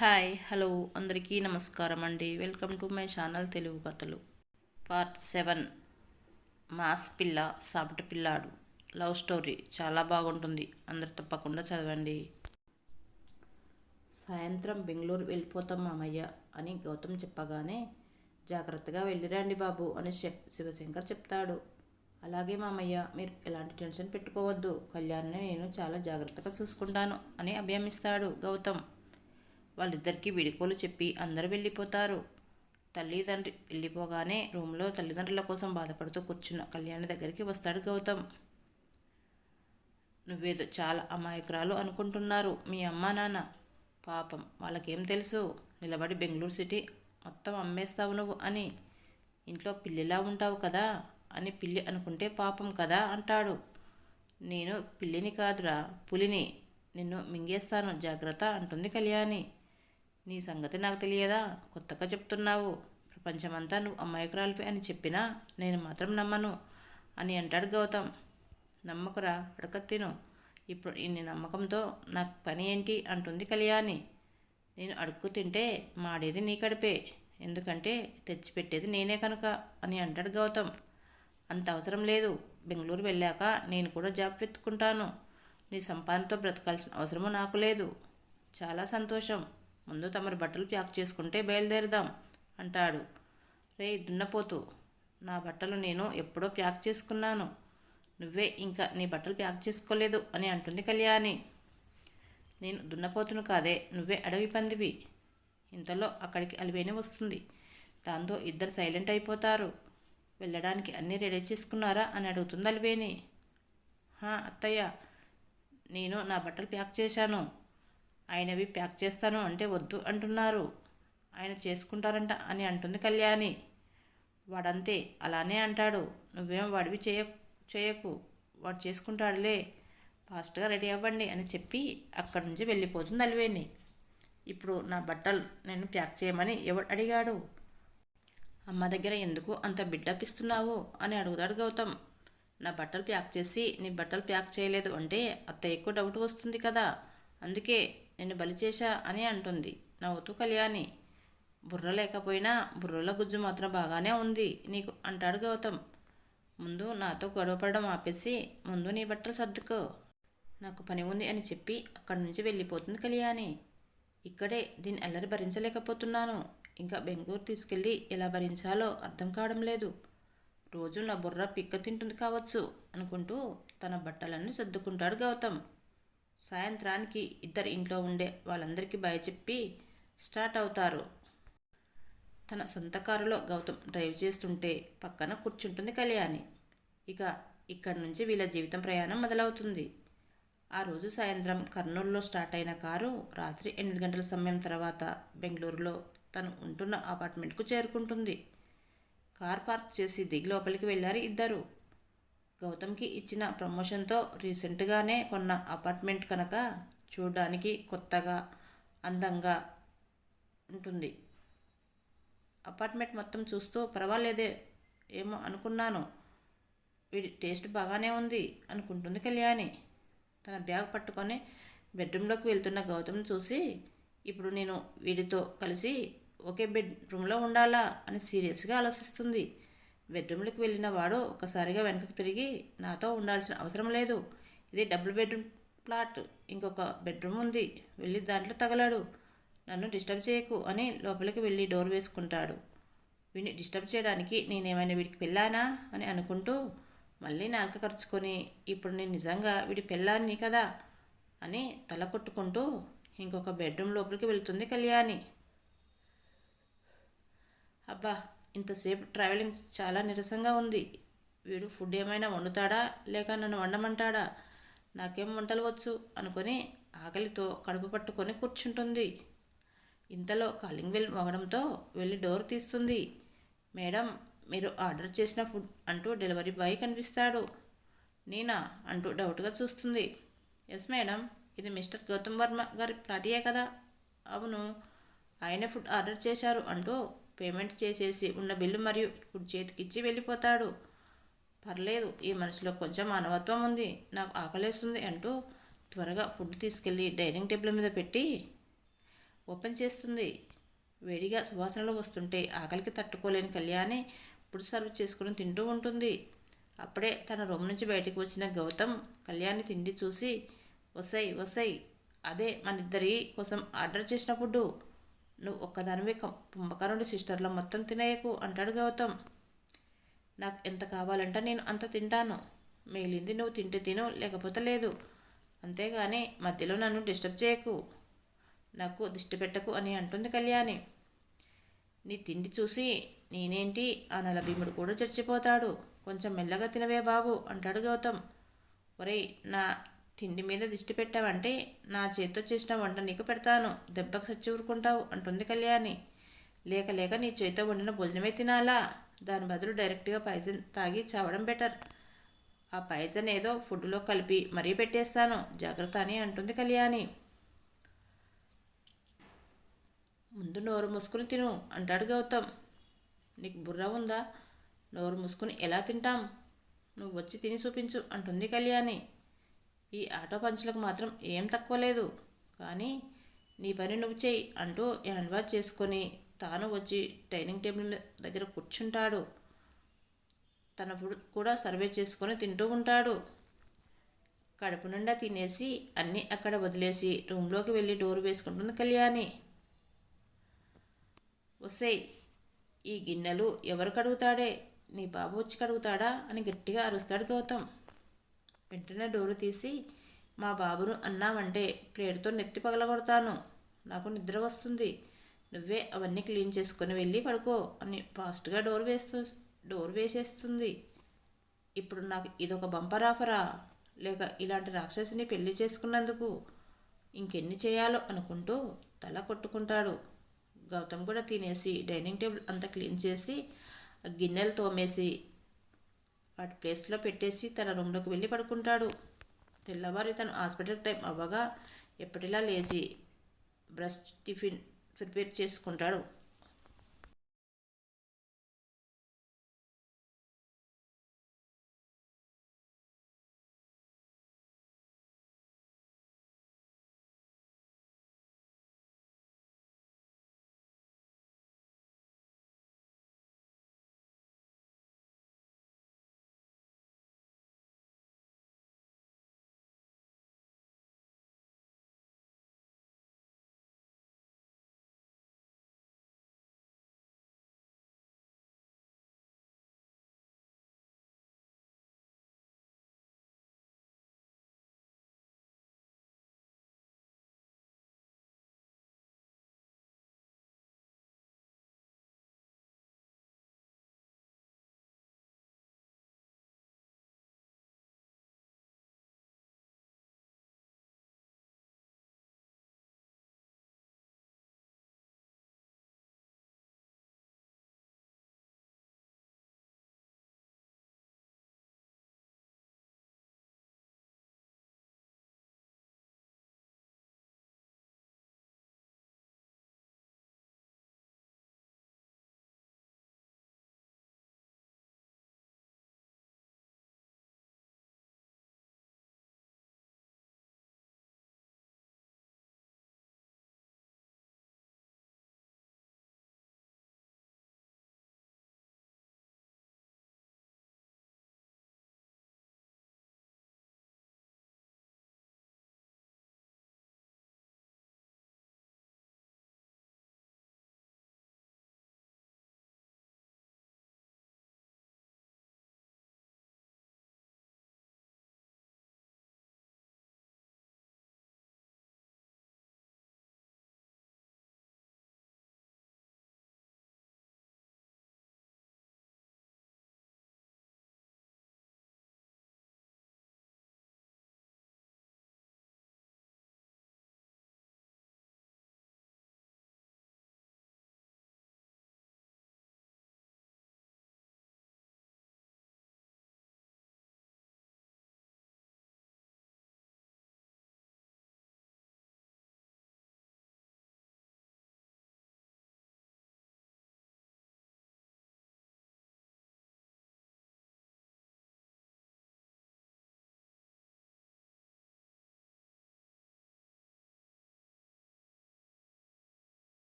Hi hello అందరికీ నమస్కారం అండి. Welcome to my channel Telugu కథలు. Part seven. మాస్ పిల్ల సాఫ్ట్ పిల్లాడు. Love story. చాలా బాగుంటుంది. అందరు తప్పకుండా చదవండి. సాయంత్రం బెంగళూరు వెళ్ళిపోతాం మామయ్య అని గౌతమ్ చెప్పగానే జాగ్రత్తగా వెళ్ళిరండి బాబు అని శివశంకర్ చెప్తాడు. అలాగే మామయ్య మీరు ఎలాంటి టెన్షన్ పెట్టుకోవద్దు. కళ్యాణ్ని నేను చాలా జాగ్రత్తగా చూసుకుంటాను అని అభ్యమిస్తాడు గౌతమ్. వాళ్ళిద్దరికీ విడికోలు చెప్పి అందరూ వెళ్ళిపోతారు. తల్లిదండ్రి వెళ్ళిపోగానే రూమ్లో తల్లిదండ్రుల కోసం బాధపడుతూ కూర్చున్న కళ్యాణి దగ్గరికి వస్తాడు గౌతమ్. నువ్వేదో చాలా అమాయకురాలు అనుకుంటున్నారు మీ అమ్మా నాన్న. పాపం వాళ్ళకేం తెలుసు? నిలబడి బెంగళూరు సిటీ మొత్తం అమ్మేస్తావు నువ్వు అని. ఇంట్లో పిల్లిలా ఉంటావు కదా అని పిల్లి అనుకుంటే పాపం కదా అంటాడు. నేను పిల్లిని కాదురా పులిని. నిన్ను మింగేస్తాను జాగ్రత్త అంటుంది కళ్యాణి. నీ సంగతి నాకు తెలియదా? కొత్తగా చెప్తున్నావు. ప్రపంచమంతా నువ్వు అమాయకురాలిపై అని చెప్పినా నేను మాత్రం నమ్మను అని అంటాడు గౌతమ్. నమ్మకురా అడక తిను. ఇప్పుడు ఇన్ని నమ్మకంతో నాకు పని ఏంటి? అంటుంది కళ్యాణి. నేను అడుక్కు తింటే మాడేది నీ కడిపే. ఎందుకంటే తెచ్చిపెట్టేది నేనే కనుక అని అంటాడు గౌతమ్. అంత అవసరం లేదు. బెంగళూరు వెళ్ళాక నేను కూడా జాబ్ వెతుక్కుంటాను. నీ సంపాదనతో బ్రతకాల్సిన అవసరము నాకు లేదు. చాలా సంతోషం. ముందు తమరి బట్టలు ప్యాక్ చేసుకుంటే బయలుదేరదాం అంటాడు. రే దున్నపోతు నా బట్టలు నేను ఎప్పుడో ప్యాక్ చేసుకున్నాను. నువ్వే ఇంకా నీ బట్టలు ప్యాక్ చేసుకోలేదు అని అంటుంది కళ్యాణి. నేను దున్నపోతును కాదే నువ్వే అడవి పందివి. ఇంతలో అక్కడికి అలివేని వస్తుంది. దాంతో ఇద్దరు సైలెంట్ అయిపోతారు. వెళ్ళడానికి అన్నీ రెడీ చేసుకున్నారా అని అడుగుతుంది అలివేని అత్తయ్య నేను నా బట్టలు ప్యాక్ చేశాను. ఆయనవి ప్యాక్ చేస్తాను అంటే వద్దు అంటున్నారు. ఆయన చేసుకుంటారంట అని అంటుంది కళ్యాణి. వాడంతే అలానే అంటాడు. నువ్వేం వాడివి చేయ చేయకు. వాడు చేసుకుంటాడులే. ఫాస్ట్గా రెడీ అవ్వండి అని చెప్పి అక్కడి నుంచి వెళ్ళిపోతుంది అలివేణి ఇప్పుడు నా బట్టలు నేను ప్యాక్ చేయమని ఎవడు అడిగాడు? అమ్మ దగ్గర ఎందుకు అంత బిడ్డప్ ఇస్తున్నావు అని అడుగుతాడు గౌతమ్. నా బట్టలు ప్యాక్ చేసి నీ బట్టలు ప్యాక్ చేయలేదు అంటే అత్త ఎక్కువ డౌట్ వస్తుంది కదా. అందుకే నేను బలి చేశా అని అంటుంది. నవ్వుతూ కళ్యాణి బుర్ర లేకపోయినా బుర్రలో గుజ్జు మాత్రం బాగానే ఉంది నీకు అంటాడు గౌతమ్. ముందు నాతో గొడవపడడం ఆపేసి ముందు నీ బట్టలు సర్దుకో. నాకు పని ఉంది అని చెప్పి అక్కడి నుంచి వెళ్ళిపోతుంది కళ్యాణి. ఇక్కడే దీన్ని అల్లరి భరించలేకపోతున్నాను. ఇంకా బెంగళూరు తీసుకెళ్ళి ఎలా భరించాలో అర్థం కావడం లేదు. రోజు నా బుర్ర పిక్క తింటుంది కావచ్చు అనుకుంటూ తన బట్టలన్నీ సర్దుకుంటాడు గౌతమ్. సాయంత్రానికి ఇద్దరు ఇంట్లో ఉండే వాళ్ళందరికీ భయ చెప్పి స్టార్ట్ అవుతారు. తన సొంత కారులో గౌతమ్ డ్రైవ్ చేస్తుంటే పక్కన కూర్చుంటుంది కళ్యాణి. ఇక ఇక్కడి నుంచి వీళ్ళ జీవితం ప్రయాణం మొదలవుతుంది. ఆ రోజు సాయంత్రం కర్నూలులో స్టార్ట్ అయిన కారు రాత్రి ఎనిమిది గంటల సమయం తర్వాత బెంగళూరులో తను ఉంటున్న అపార్ట్మెంట్కు చేరుకుంటుంది. కార్ పార్క్ చేసి దిగి లోపలికి వెళ్ళారు ఇద్దరు. గౌతమ్కి ఇచ్చిన ప్రమోషన్తో రీసెంట్గానే కొన్న అపార్ట్మెంట్ కనుక చూడడానికి కొత్తగా అందంగా ఉంటుంది. అపార్ట్మెంట్ మొత్తం చూస్తూ పర్వాలేదే ఏమో అనుకున్నాను. వీడి టేస్ట్ బాగానే ఉంది అనుకుంటుంది కళ్యాణి. తన బ్యాగ్ పట్టుకొని బెడ్రూమ్లోకి వెళ్తున్న గౌతమ్ చూసి ఇప్పుడు నేను వీడితో కలిసి ఒకే బెడ్రూమ్లో ఉండాలా? అని సీరియస్గా ఆలోచిస్తుంది. బెడ్రూమ్లోకి వెళ్ళిన వాడు ఒకసారిగా వెనకకు తిరిగి నాతో ఉండాల్సిన అవసరం లేదు. ఇది డబుల్ బెడ్రూమ్ ప్లాట్ ఇంకొక బెడ్రూమ్ ఉంది. వెళ్ళి దాంట్లో తగలాడు. నన్ను డిస్టర్బ్ చేయకు అని లోపలికి వెళ్ళి డోర్ వేసుకుంటాడు. వీడిని డిస్టర్బ్ చేయడానికి నేనేమైనా వీడికి పెళ్ళానా? అని అనుకుంటూ మళ్ళీ నాలుక ఖర్చుకొని ఇప్పుడు నేను నిజంగా వీడి పెళ్ళాన్ని కదా? అని తల కొట్టుకుంటూ ఇంకొక బెడ్రూమ్ లోపలికి వెళ్తుంది కళ్యాణి. అబ్బా ఇంతసేపు ట్రావెలింగ్ చాలా నీరసంగా ఉంది. వీడు ఫుడ్ ఏమైనా వండుతాడా? లేక నన్ను వండమంటాడా? నాకేం వంటలు వచ్చు? అనుకొని ఆకలితో కడుపు పట్టుకొని కూర్చుంటుంది. ఇంతలో కాలింగ్ బెల్ మోగడంతో వెళ్ళి డోర్ తీస్తుంది. మేడం మీరు ఆర్డర్ చేసిన ఫుడ్ అంటూ డెలివరీ బాయ్ కనిపిస్తాడు. నేనా? అంటూ డౌట్గా చూస్తుంది. ఎస్ మేడం ఇది మిస్టర్ గౌతమ్ వర్మ గారి ప్లాటియే కదా? అవును. ఆయనే ఫుడ్ ఆర్డర్ చేశారు అంటూ పేమెంట్ చేసేసి ఉన్న బిల్లు మరియు ఫుడ్ చేతికిచ్చి వెళ్ళిపోతాడు. పర్లేదు ఈ మనిషిలో కొంచెం మానవత్వం ఉంది. నాకు ఆకలేస్తుంది అంటూ త్వరగా ఫుడ్ తీసుకెళ్ళి డైనింగ్ టేబుల్ మీద పెట్టి ఓపెన్ చేస్తుంది. వేడిగా సువాసనలు వస్తుంటే ఆకలికి తట్టుకోలేని కళ్యాణి ఫుడ్ సర్వ్ చేసుకుని తింటూ ఉంటుంది. అప్పుడే తన రూమ్ నుంచి బయటకు వచ్చిన గౌతమ్ కళ్యాణి తిండి చూసి వసై వసై అదే మన ఇద్దరి కోసం ఆర్డర్ చేసిన ఫుడ్డు. నువ్వు ఒక్కదానివే కుంభకరుడి సిస్టర్లో మొత్తం తినేయకు అంటాడు గౌతమ్. నాకు ఎంత కావాలంటే నేను అంత తింటాను. మిగిలింది నువ్వు తింటే తిను లేకపోతే లేదు. అంతేగాని మధ్యలో నన్ను డిస్టర్బ్ చేయకు. నాకు దిష్టి పెట్టకు అని అంటుంది కళ్యాణి. నీ తిండి చూసి నేనేంటి? ఆ నల భీముడు కూడా చచ్చిపోతాడు. కొంచెం మెల్లగా తినవే బాబు అంటాడు గౌతమ్. ఒరేయ్ నా తిండి మీద దిష్టి పెట్టావంటే నా చేతితో చేసిన వంట నీకు పెడతాను. దెబ్బకు సచ్చి ఊరుకుంటావు అంటుంది కళ్యాణి. లేక లేక నీ చేతితో వండిన భోజనమే తినాలా? దాని బదులు డైరెక్ట్గా పాయిజన్ తాగి చావడం బెటర్. ఆ పాయిజన్ ఏదో ఫుడ్లో కలిపి మరీ పెట్టేస్తాను. జాగ్రత్త అని అంటుంది కళ్యాణి. ముందు నోరు మూసుకుని తిను అంటాడు గౌతమ్. నీకు బుర్ర ఉందా? నోరు మూసుకుని ఎలా తింటాం? నువ్వు వచ్చి తిని చూపించు అంటుంది కళ్యాణి. ఈ ఆటో పంచులకు మాత్రం ఏం తక్కువ లేదు. కానీ నీ పని నువ్వు చేయి అంటూ హ్యాండ్ వాష్ చేసుకొని తాను వచ్చి డైనింగ్ టేబుల్ దగ్గర కూర్చుంటాడు. తన కూడా సర్వే చేసుకొని తింటూ ఉంటాడు. కడుపు నిండా తినేసి అన్నీ అక్కడ వదిలేసి రూమ్లోకి వెళ్ళి డోర్ వేసుకుంటుంది కళ్యాణి. వసే ఈ గిన్నెలు ఎవరు కడుగుతాడే? నీ బాబు వచ్చి కడుగుతాడా? అని గట్టిగా అరుస్తాడు గౌతమ్. వెంటనే డోరు తీసి మా బాబును అన్నామంటే ప్లేటుతో నెత్తి పగలగొడతాను. నాకు నిద్ర వస్తుంది. నువ్వే అవన్నీ క్లీన్ చేసుకొని వెళ్ళి పడుకో అని ఫాస్ట్గా డోర్ వేస్తూ డోర్ వేసేస్తుంది. ఇప్పుడు నాకు ఇదొక బంపర్ ఆఫరా? లేక ఇలాంటి రాక్షసిని పెళ్ళి చేసుకున్నందుకు ఇంకెన్ని చేయాలో అనుకుంటూ తల కొట్టుకుంటాడు. గౌతమ్ కూడా తినేసి డైనింగ్ టేబుల్ అంతా క్లీన్ చేసి ఆ గిన్నెలు తోమేసి వాటి ప్లేస్లో పెట్టేసి తన రూమ్లోకి వెళ్ళి పడుకుంటాడు. తెల్లవారి తను హాస్పిటల్ టైం అవ్వగా ఎప్పటిలా లేచి బ్రష్ టిఫిన్ ప్రిపేర్ చేసుకుంటాడు.